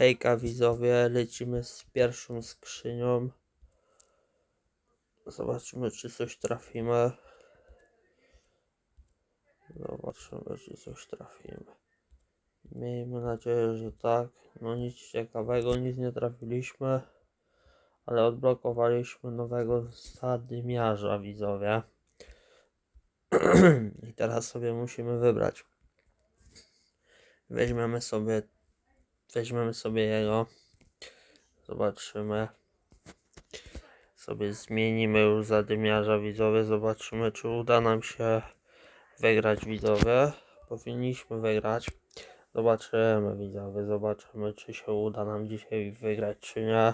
Hejka widzowie, lecimy z pierwszą skrzynią. Zobaczymy czy coś trafimy. Zobaczymy czy coś trafimy. Miejmy nadzieję, że tak. No nic ciekawego, nic nie trafiliśmy. Ale odblokowaliśmy nowego zadymiarza widzowie. I teraz sobie musimy wybrać. Weźmiemy sobie weźmiemy sobie jego. Zobaczymy. Sobie zmienimy już zadymiarza widzowie. Zobaczymy czy uda nam się wygrać widzowie. Powinniśmy wygrać. Zobaczymy widzowie. Zobaczymy czy się uda nam dzisiaj wygrać czy nie.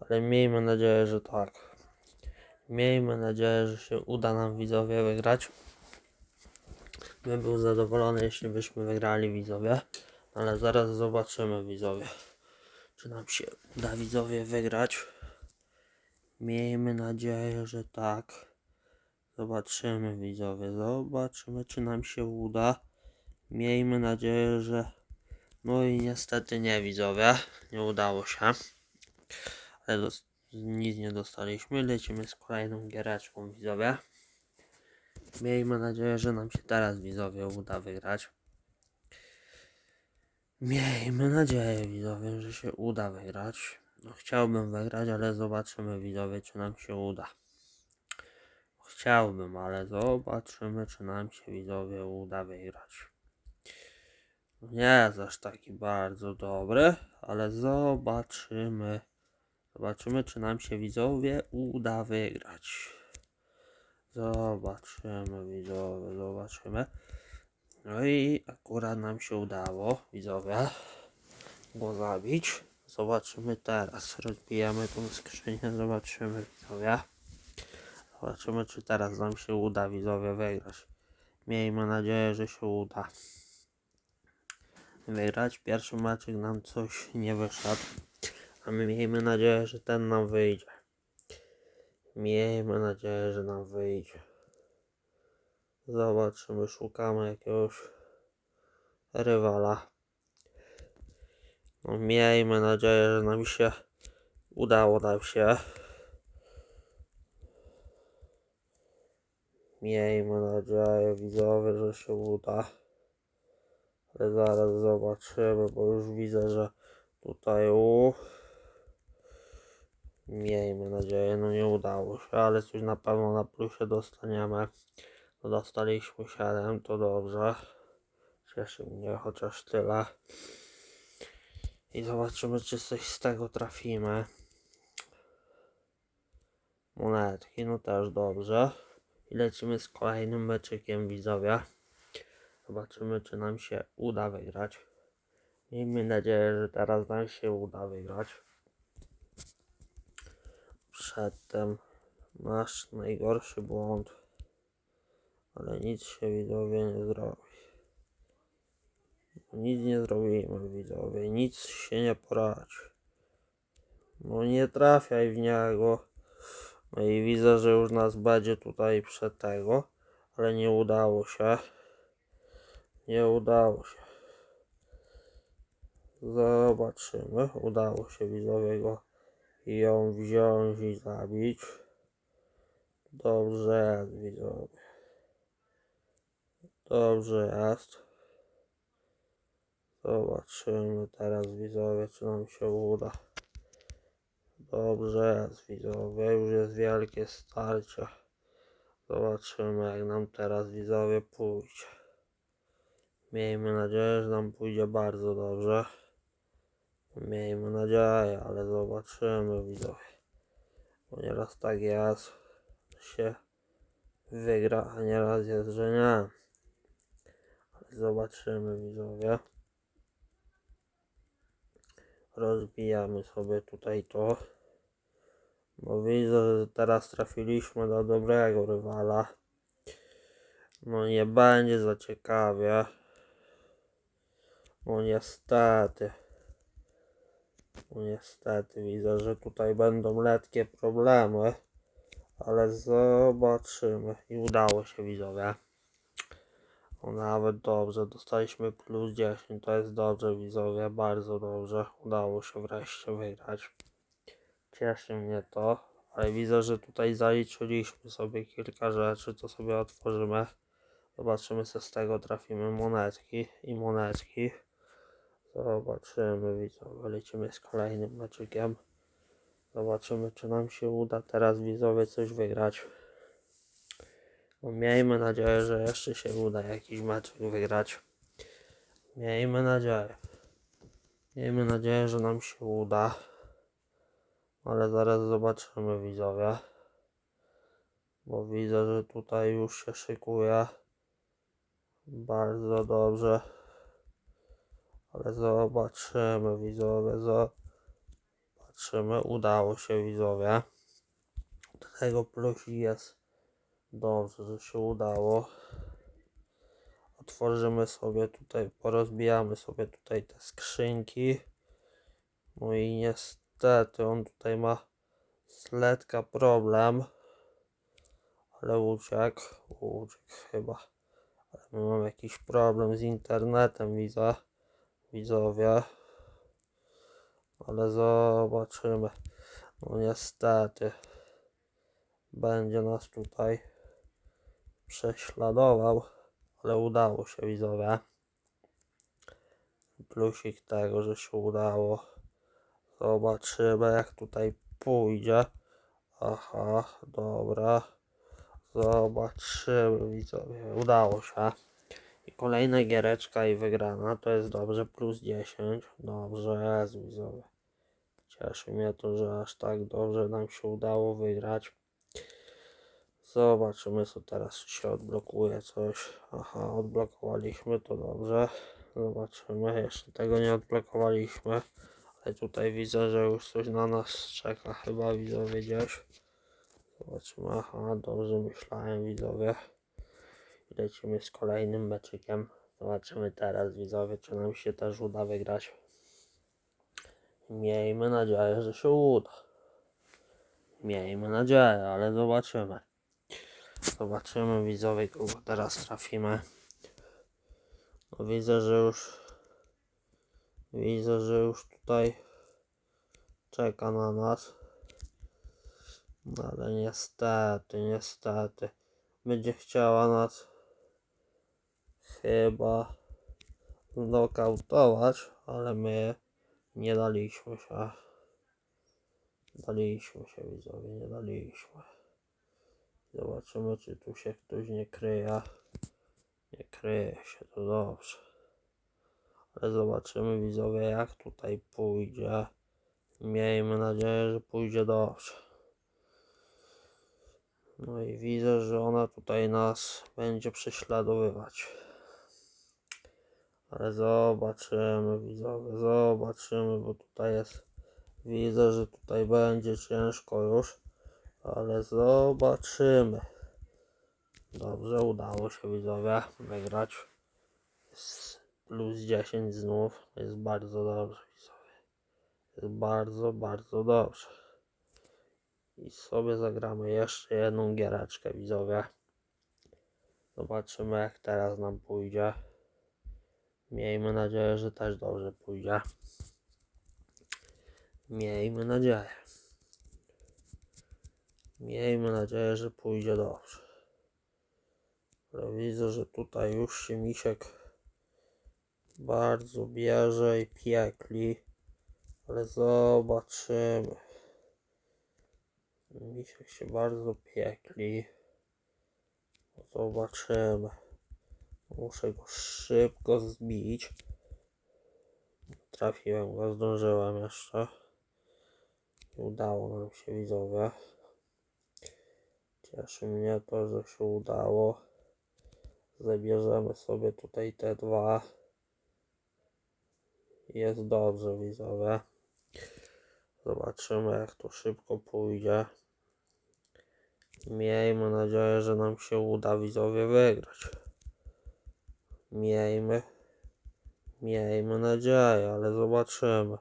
Ale miejmy nadzieję, że tak. Miejmy nadzieję, że się uda nam widzowie wygrać. Bym był zadowolony, jeśli byśmy wygrali widzowie. Ale zaraz zobaczymy widzowie. Czy nam się uda widzowie wygrać. Miejmy nadzieję, że tak. Zobaczymy widzowie. Zobaczymy czy nam się uda. Miejmy nadzieję, że no i niestety nie widzowie. Nie udało się. Ale nic nie dostaliśmy. Lecimy z kolejną giereczką widzowie. Miejmy nadzieję, że nam się teraz widzowie uda wygrać. Miejmy nadzieję widzowie, że się uda wygrać. No, chciałbym wygrać, ale zobaczymy widzowie, czy nam się uda. Chciałbym, ale zobaczymy, czy nam się widzowie uda wygrać. No Nie jest aż taki bardzo dobry, ale zobaczymy. Zobaczymy, czy nam się widzowie uda wygrać. Zobaczymy, widzowie, zobaczymy. No i akurat nam się udało, widzowie, go zabić. Zobaczymy teraz. Rozbijamy tą skrzynię, zobaczymy, widzowie. Zobaczymy, czy teraz nam się uda, widzowie, wygrać. Miejmy nadzieję, że się uda. Wygrać. Pierwszy meczek nam coś nie wyszedł. A my miejmy nadzieję, że ten nam wyjdzie. Miejmy nadzieję, że nam wyjdzie. Zobaczymy, szukamy jakiegoś rywala. No, miejmy nadzieję, że nam się udało nam się. Miejmy nadzieję, widzowie, że się uda. Ale zaraz zobaczymy, bo już widzę, że tutaj u. Miejmy nadzieję, no nie udało się, ale coś na pewno na plusie dostaniemy. Dostaliśmy 7, to dobrze. Cieszy mnie chociaż tyle. I zobaczymy, czy coś z tego trafimy. Monetki, no też dobrze. I lecimy z kolejnym meczykiem, widzowie. Zobaczymy, czy nam się uda wygrać. Miejmy nadzieję, że teraz nam się uda wygrać. Przedtem nasz najgorszy błąd. Ale nic się widzowie nie zrobi. Nic nie zrobimy widzowie, nic się nie poradzi. No nie trafiaj w niego. No i widzę, że już nas będzie tutaj przed tego, ale nie udało się. Nie udało się. Zobaczymy. Udało się widzowie go ją wziąć i zabić. Dobrze widzowie. Dobrze jest. Zobaczymy teraz widzowie, czy nam się uda. Dobrze jest widzowie, już jest wielkie starcie. Zobaczymy jak nam teraz widzowie pójdzie. Miejmy nadzieję, że nam pójdzie bardzo dobrze. Miejmy nadzieję, ale zobaczymy widzowie. Bo nieraz tak jest, że się wygra, a nieraz jest, że nie. Zobaczymy widzowie. Rozbijamy sobie tutaj to. Bo widzę, że teraz trafiliśmy do dobrego rywala. No nie będzie za ciekawie. No niestety. No niestety widzę, że tutaj będą letkie problemy. Ale zobaczymy. I udało się widzowie. Nawet dobrze, dostaliśmy plus 10, to jest dobrze widzowie, bardzo dobrze. Udało się wreszcie wygrać. Cieszy mnie to, ale widzę, że tutaj zaliczyliśmy sobie kilka rzeczy, to sobie otworzymy. Zobaczymy co z tego trafimy monetki i monetki. Zobaczymy widzowie, lecimy z kolejnym meczykiem. Zobaczymy czy nam się uda teraz widzowie coś wygrać. Miejmy nadzieję, że jeszcze się uda jakiś mecz wygrać. Miejmy nadzieję. Miejmy nadzieję, że nam się uda. Ale zaraz zobaczymy widzowie. Bo widzę, że tutaj już się szykuje. Bardzo dobrze. Ale zobaczymy widzowie. Zobaczymy. Udało się widzowie. Tego plusik jest. Dobrze, że się udało. Otworzymy sobie tutaj, porozbijamy sobie tutaj te skrzynki. No i niestety on tutaj ma sletka problem. Ale uciekł, uciekł chyba. Ale my mamy jakiś problem z internetem, widzę. Widzowie. Ale zobaczymy. No niestety. Będzie nas tutaj prześladował, ale udało się widzowie. Plusik tego, że się udało. Zobaczymy jak tutaj pójdzie. Aha, dobra. Zobaczymy widzowie. Udało się. I kolejna giereczka i wygrana. To jest dobrze. Plus 10. Dobrze jest widzowie. Cieszy mnie to, że aż tak dobrze nam się udało wygrać. Zobaczymy co teraz się odblokuje coś. Aha, odblokowaliśmy to dobrze. Zobaczymy, jeszcze tego nie odblokowaliśmy. Ale tutaj widzę, że już coś na nas czeka. Chyba widzowie gdzieś. Zobaczymy, aha, dobrze myślałem widzowie. Lecimy z kolejnym meczykiem. Zobaczymy teraz widzowie, czy nam się też uda wygrać. Miejmy nadzieję, że się uda. Miejmy nadzieję, ale zobaczymy. Zobaczymy widzowie, kogo teraz trafimy. No widzę, że już widzę, że już tutaj czeka na nas. No ale niestety, niestety będzie chciała nas chyba znokautować, ale my nie daliśmy się. Daliśmy się widzowie, nie daliśmy. Zobaczymy, czy tu się ktoś nie kryje. Nie kryje się, to dobrze. Ale zobaczymy, widzowie, jak tutaj pójdzie. Miejmy nadzieję, że pójdzie dobrze. No i widzę, że ona tutaj nas będzie prześladowywać. Ale zobaczymy, widzowie, zobaczymy, bo tutaj jest. Widzę, że tutaj będzie ciężko już. Ale zobaczymy. Dobrze, udało się widzowie wygrać. Jest plus 10 znów. Jest bardzo dobrze widzowie. Jest bardzo, bardzo dobrze. I sobie zagramy jeszcze jedną giereczkę widzowie. Zobaczymy jak teraz nam pójdzie. Miejmy nadzieję, że też dobrze pójdzie. Miejmy nadzieję. Miejmy nadzieję, że pójdzie dobrze. Ale widzę, że tutaj już się misiek bardzo bierze i piekli. Ale zobaczymy. Misiek się bardzo piekli. Zobaczymy. Muszę go szybko zbić. Trafiłem go, zdążyłem jeszcze. Udało nam się widzowie. Cieszy mnie to, że się udało. Zabierzemy sobie tutaj te dwa. Jest dobrze, widzowie. Zobaczymy, jak to szybko pójdzie. Miejmy nadzieję, że nam się uda, widzowie, wygrać. Miejmy. Miejmy nadzieję, ale zobaczymy.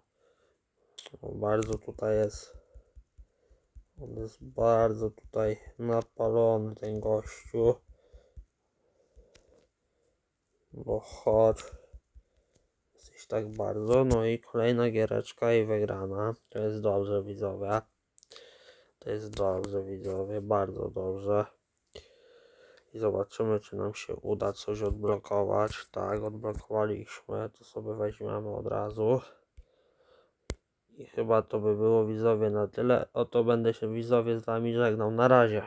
No, bardzo tutaj jest. On jest bardzo tutaj napalony, ten gościu. Bo chodź. Jesteś tak bardzo. No i kolejna giereczka i wygrana. To jest dobrze widzowie. To jest dobrze widzowie, bardzo dobrze. I zobaczymy, czy nam się uda coś odblokować. Tak, odblokowaliśmy. To sobie weźmiemy od razu. I chyba to by było widzowie na tyle. Oto będę się widzowie z wami żegnał. Na razie.